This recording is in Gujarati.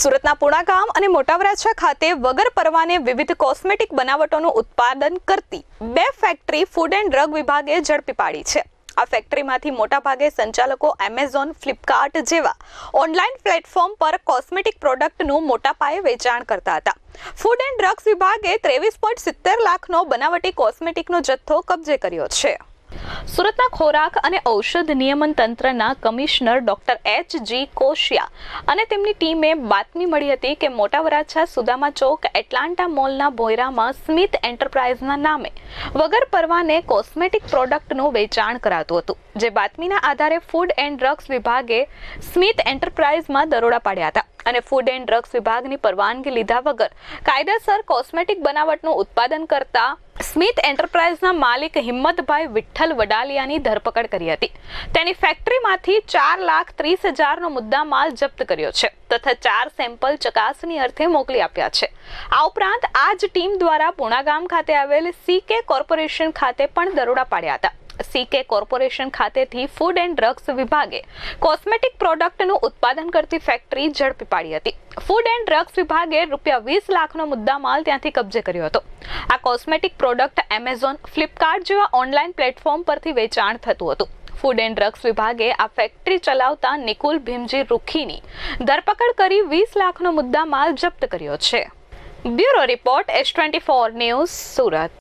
સુરતના પુણા ગામ અને મોટાવરાછા ખાતે વગર પરવાને વિવિધ કોસ્મેટિક બનાવટોનું ઉત્પાદન કરતી બે ફેક્ટરી ફૂડ એન્ડ ડ્રગ વિભાગે ઝડપી પાડી છે. આ ફેક્ટરીમાંથી મોટાભાગે સંચાલકો એમેઝોન ફ્લિપકાર્ટ જેવા ઓનલાઈન પ્લેટફોર્મ પર કોસ્મેટિક પ્રોડક્ટનું મોટા પાયે વેચાણ કરતા હતા. ફૂડ એન્ડ ડ્રગ્સ વિભાગે ત્રેવીસ પોઈન્ટ સિત્તેર લાખનો બનાવટી કોસ્મેટિકનો જથ્થો કબજે કર્યો છે. સુરતના ખોરાક અને ઔષધ નિયમન તંત્રના commissioner doctor H G Koshia અને તેમની ટીમે બાતમી મળી હતી કે મોટા વરાછા સુદામા ચોક, એટલાન્ટા મોલના ભોયરામાં સ્મિથ એન્ટરપ્રાઇઝના નામે વગર પરવાને કોસ્મેટિક પ્રોડક્ટનું વેચાણ કરાતું હતું, જે બાતમીના આધારે ફૂડ એન્ડ ડ્રગ્સ વિભાગે સ્મિથ એન્ટરપ્રાઇઝમાં દરોડા પાડ્યા હતા અને ફૂડ એન્ડ ડ્રગ્સ વિભાગની પરવાનગી લીધા વગર કાયદેસર કોસ્મેટિક બનાવટનું ઉત્પાદન કરતા સ્મિથ એન્ટરપ્રાઇઝના માલિક હિંમતભાઈ વિઠ્ઠલ વડાલિયાની ધરપકડ કરી હતી. તેની ફેક્ટરીમાંથી ચાર લાખ ત્રીસ હજારનો મુદ્દા માલ જપ્ત કર્યો છે તથા ચાર સેમ્પલ ચકાસણી અર્થે મોકલી આપ્યા છે. આ ઉપરાંત આ જ ટીમ દ્વારા પૂણા ગામ ખાતે આવેલ સીકે કોર્પોરેશન ખાતે પણ દરોડા પાડ્યા હતા. સીકે કોર્પોરેશન ખાતેથી ફૂડ એન્ડ ડ્રગ્સ વિભાગે કોસ્મેટિક પ્રોડક્ટનું ઉત્પાદન કરતી ફેક્ટરી ઝડપી પાડી હતી. ફૂડ એન્ડ ડ્રગ્સ વિભાગે રૂપિયા વીસ લાખનો મુદ્દામાલ ત્યાંથી કબજે કર્યો હતો. આ કોસ્મેટિક પ્રોડક્ટ એમેઝોન, ફ્લિપકાર્ટ જેવા ઓનલાઈન પ્લેટફોર્મ પરથી વેચાણ થતું હતું. ફૂડ એન્ડ ડ્રગ્સ વિભાગે આ ફેક્ટરી ચલાવતા નિકુલ ભીમજી રૂખીની ધરપકડ કરી વીસ લાખનો મુદ્દા માલ જપ્ત કર્યો છે. Bureau report S twenty four news Surat.